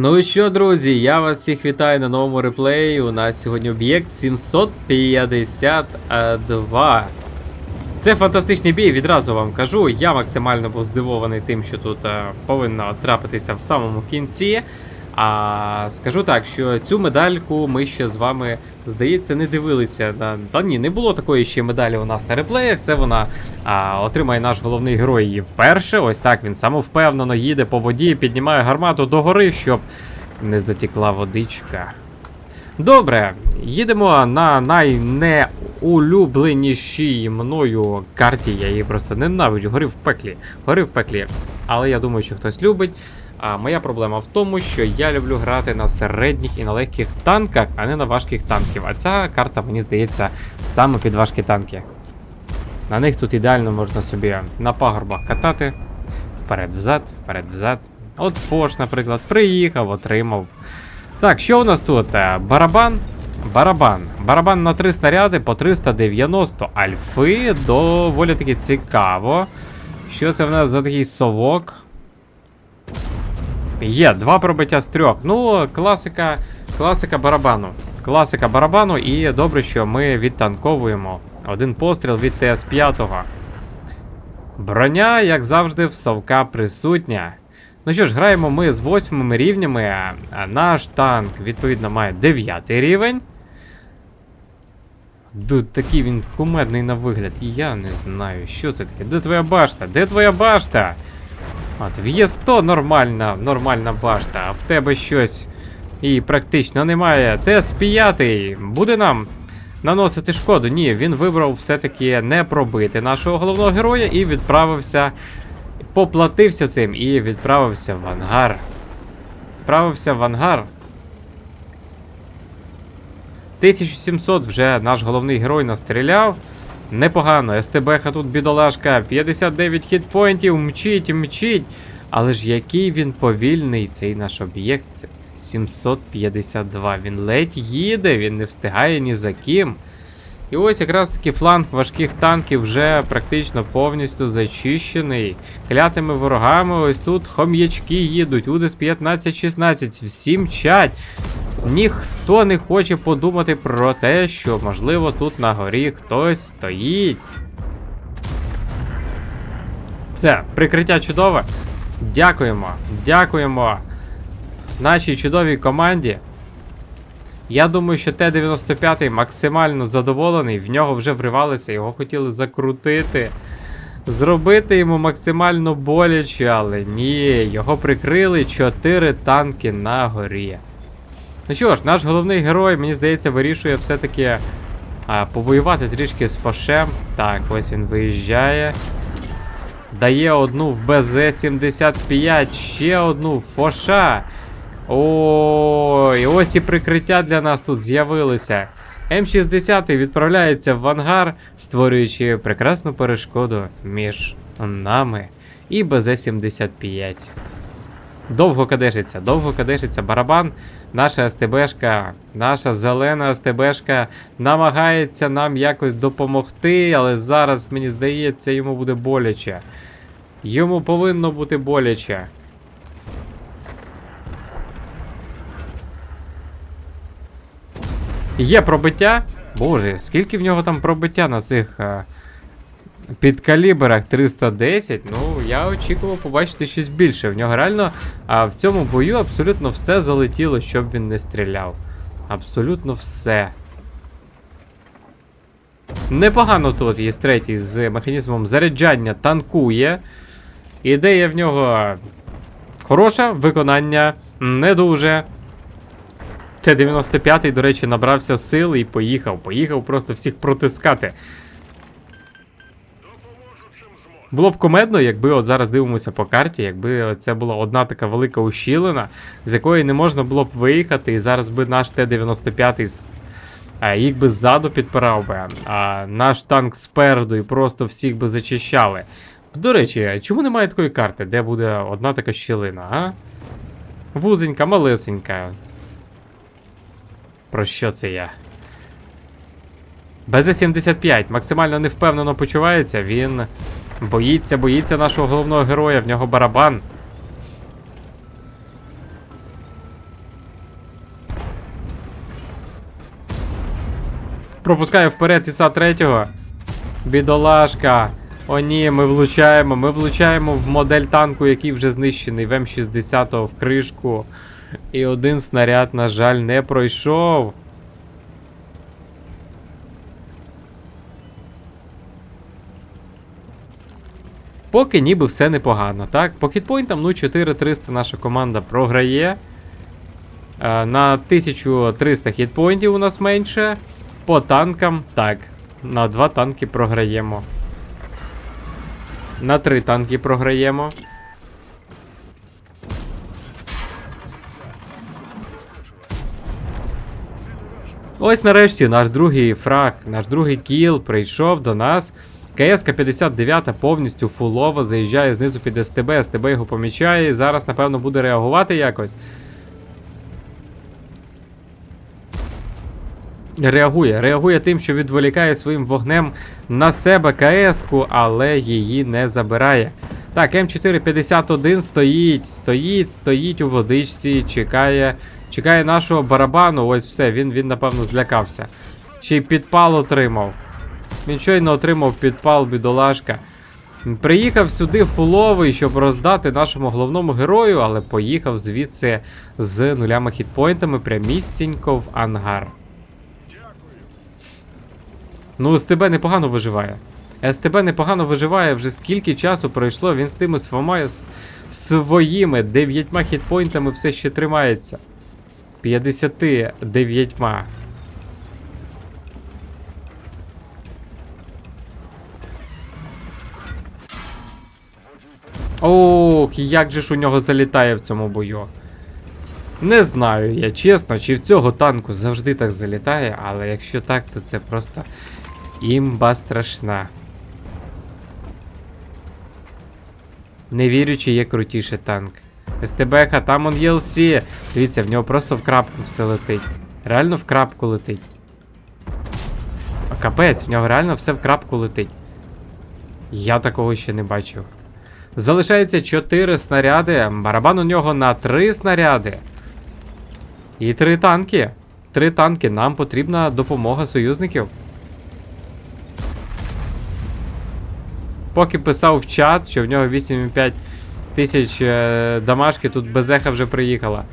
Ну і що, друзі, я вас всіх вітаю на новому реплеї. У нас сьогодні об'єкт 752. Це фантастичний бій, відразу вам кажу. Я максимально був здивований тим, що тут е, повинно трапитися в самому кінці. А скажу так, що цю медальку ми ще з вами, здається, не дивилися. Та ні, не було такої ще медалі у нас на реплеях. Це вона а, отримає наш головний герой її вперше. Ось так він самовпевнено їде по воді, піднімає гармату догори, щоб не затікла водичка. Добре, їдемо на найнеулюбленішій мною карті. Я її просто ненавиджу. Гори в пеклі. Гори в пеклі. Але я думаю, що хтось любить. А моя проблема в тому, що я люблю грати на середніх і на легких танках, а не на важких танків. А ця карта, мені здається, саме під важкі танки. На них тут ідеально можна собі на пагорбах катати. Вперед-взад, вперед-взад. От Фош, наприклад, приїхав, отримав. Так, що у нас тут? Е, Барабан. Барабан. Барабан на 3 снаряди по 390 альфи. Доволі таки цікаво. Що це в нас за такий совок? Є, два пробиття з трьох. Ну, класика, класика барабану. Класика барабану, і добре, що ми відтанковуємо. Один постріл від ТС-5. Броня, як завжди, в совка присутня. Ну що ж, граємо ми з восьмими рівнями. Наш танк, відповідно, має 9 рівень. Тут такий він кумедний на вигляд. Я не знаю, що це таке. Де твоя башта? Де твоя башта? От, в Є100 нормальна, нормальна башта, а в тебе щось і практично немає. ТС-5 буде нам наносити шкоду. Ні, він вибрав все-таки не пробити нашого головного героя і відправився, поплатився цим і відправився в ангар. Відправився в ангар. 1700 вже наш головний герой настріляв. Непогано, СТБХ тут бідолашка, 59 хітпоінтів, мчить, мчить. Але ж який він повільний, цей наш об'єкт 752. Він ледь їде, він не встигає ні за ким. І ось якраз таки фланг важких танків вже практично повністю зачищений. Клятими ворогами ось тут хом'ячки їдуть, Удес 15-16, всі мчать. Ніхто не хоче подумати про те, що можливо тут на горі хтось стоїть. Все, прикриття чудове. Дякуємо, дякуємо нашій чудовій команді. Я думаю, що Т-95 максимально задоволений, в нього вже вривалися, його хотіли закрутити, зробити йому максимально боляче, але ні, його прикрили 4 танки на горі. Ну що ж, наш головний герой, мені здається, вирішує все-таки повоювати трішки з Фошем. Так, ось він виїжджає. Дає одну в БЗ-75, ще одну в Фоша. Ой, ось і прикриття для нас тут з'явилися. М60 відправляється в ангар, створюючи прекрасну перешкоду між нами і БЗ-75. Довго кадешиться, довго кадешиться барабан. Наша СТБшка, наша зелена СТБшка намагається нам якось допомогти, але зараз, мені здається, йому буде боляче. Йому повинно бути боляче. Є пробиття. Боже, скільки в нього там пробиття на цих а, підкаліберах 310. Ну, я очікував побачити щось більше. В нього реально а, в цьому бою абсолютно все залетіло, щоб він не стріляв. Абсолютно все. Непогано тут є третій з механізмом заряджання танкує. Ідея в нього хороша, виконання не дуже. Т-95, до речі, набрався сил і поїхав. Поїхав просто всіх протискати. Було б комедно, якби от зараз дивимося по карті, якби це була одна така велика ущілина, з якої не можна було б виїхати, і зараз би наш Т-95 їх би ззаду підпирав би, а наш танк спереду і просто всіх би зачищали. До речі, чому немає такої карти, де буде одна така щілина, а? Вузенька, малесенька. Про що це я? БЗ-75 максимально невпевнено почувається, він Боїться, боїться нашого головного героя, в нього барабан. Пропускаю вперед іса третього. Бідолашка. О, ні, ми влучаємо. Ми влучаємо в модель танку, який вже знищений в М60 в кришку. І один снаряд, на жаль, не пройшов. Поки ніби все непогано, так? По хітпойнтам, ну 4300 наша команда програє. Е, На 1300 хітпойнтів у нас менше. По танкам, так. На 2 танки програємо. На 3 танки програємо. Ось нарешті наш другий фраг, наш другий кіл прийшов до нас. КС 59 повністю фулово заїжджає знизу під СТБ, СТБ його помічає і зараз, напевно, буде реагувати якось. Реагує, реагує тим, що відволікає своїм вогнем на себе КС-ку, але її не забирає. Так, М451 стоїть, стоїть, стоїть у водичці, чекає, чекає нашого барабану. Ось все, він, він напевно злякався. Ще й підпал отримав. Він щойно отримав підпал, бідолашка. Приїхав сюди фуловий, щоб роздати нашому головному герою, але поїхав звідси з нулями хітпойнтами прямісінько в ангар. Ну, СТБ непогано виживає. СТБ непогано виживає, вже скільки часу пройшло, він з тими свома, з своїми дев'ятьма хітпойнтами все ще тримається. 59. Ох, як же ж у нього залітає в цьому бою. Не знаю я чесно, чи в цього танку завжди так залітає, але якщо так, то це просто імба страшна. Не вірю, чи є крутіший танк. СТБХ, там он ЄЛСі. Дивіться, в нього просто в крапку все летить. Реально в крапку летить. А капець, в нього реально все в крапку летить. Я такого ще не бачив. Залишається 4 снаряди. Барабан у нього на 3 снаряди. І 3 танки. 3 танки. Нам потрібна допомога союзників. Поки писав в чат, що в нього 8,5 тисяч е, дамашки, тут безеха вже приїхала.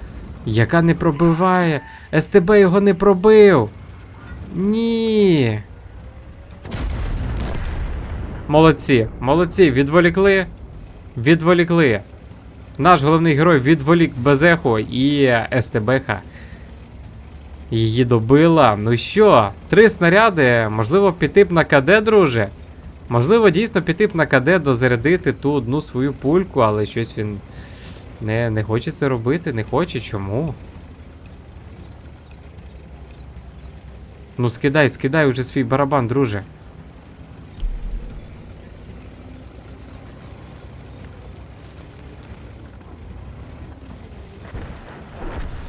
Яка не пробиває. СТБ його не пробив. Ні. Молодці, молодці, відволікли. Відволікли. Наш головний герой відволік Безеху і СТБХ. Її добила. Ну що, три снаряди. Можливо, піти б на КД, друже. Можливо, дійсно піти б на КД дозарядити ту одну свою пульку, але щось він не, не хоче це робити, не хоче. Чому? Ну скидай, скидай уже свій барабан, друже.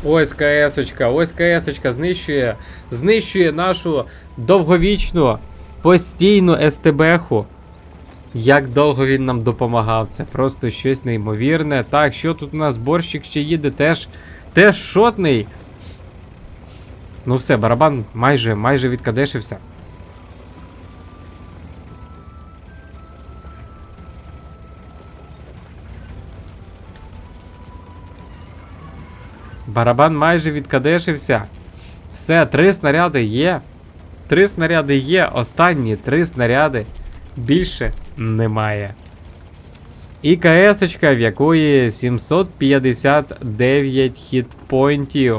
Ось КС-очка, ось КС-очка знищує, знищує нашу довговічну постійну СТБ-ху. Як довго він нам допомагав, це просто щось неймовірне. Так, що тут у нас борщик ще їде, теж теж шотний. Ну все, барабан майже майже відкадешився. Барабан майже відкадешився. Все, три снаряди є. Три снаряди є. Останні три снаряди. Більше немає. І КС-очка, в якої 759 хітпойнтів.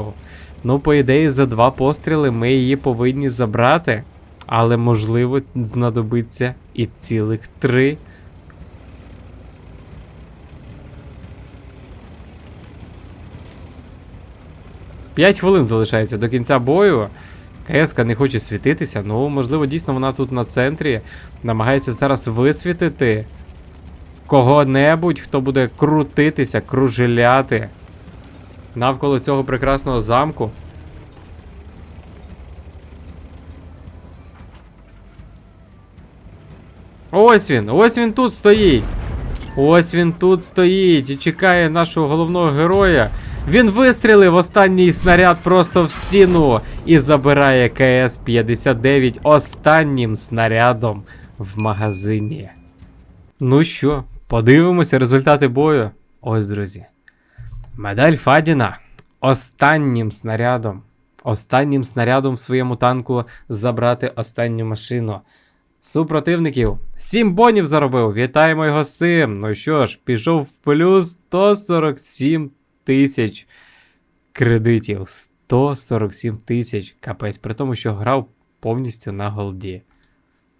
Ну, по ідеї, за два постріли ми її повинні забрати. Але можливо знадобиться і цілих три. П'ять хвилин залишається до кінця бою. КСК не хоче світитися, ну можливо, дійсно вона тут на центрі намагається зараз висвітити кого-небудь, хто буде крутитися, кружеляти навколо цього прекрасного замку. Ось він, ось він тут стоїть. Ось він тут стоїть і чекає нашого головного героя, Він вистрілив останній снаряд просто в стіну і забирає КС-59 останнім снарядом в магазині. Ну що, подивимося результати бою. Ось, друзі. Медаль Фадіна останнім снарядом. Останнім снарядом в своєму танку забрати останню машину. Супротивників 7 бонів заробив. Вітаємо його з цим. Ну що ж, пішов в плюс 147 тисяч кредитів. 147 тисяч. Капець, при тому, що грав повністю на голді.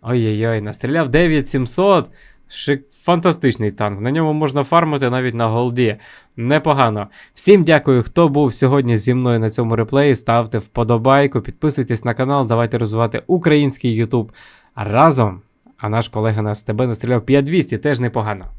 Ой-ой-ой, настріляв 9700. Шик... Фантастичний танк. На ньому можна фармити навіть на голді. Непогано. Всім дякую, хто був сьогодні зі мною на цьому реплеї. Ставте вподобайку, підписуйтесь на канал, давайте розвивати український YouTube разом. А наш колега на СТБ настріляв 5200, теж непогано.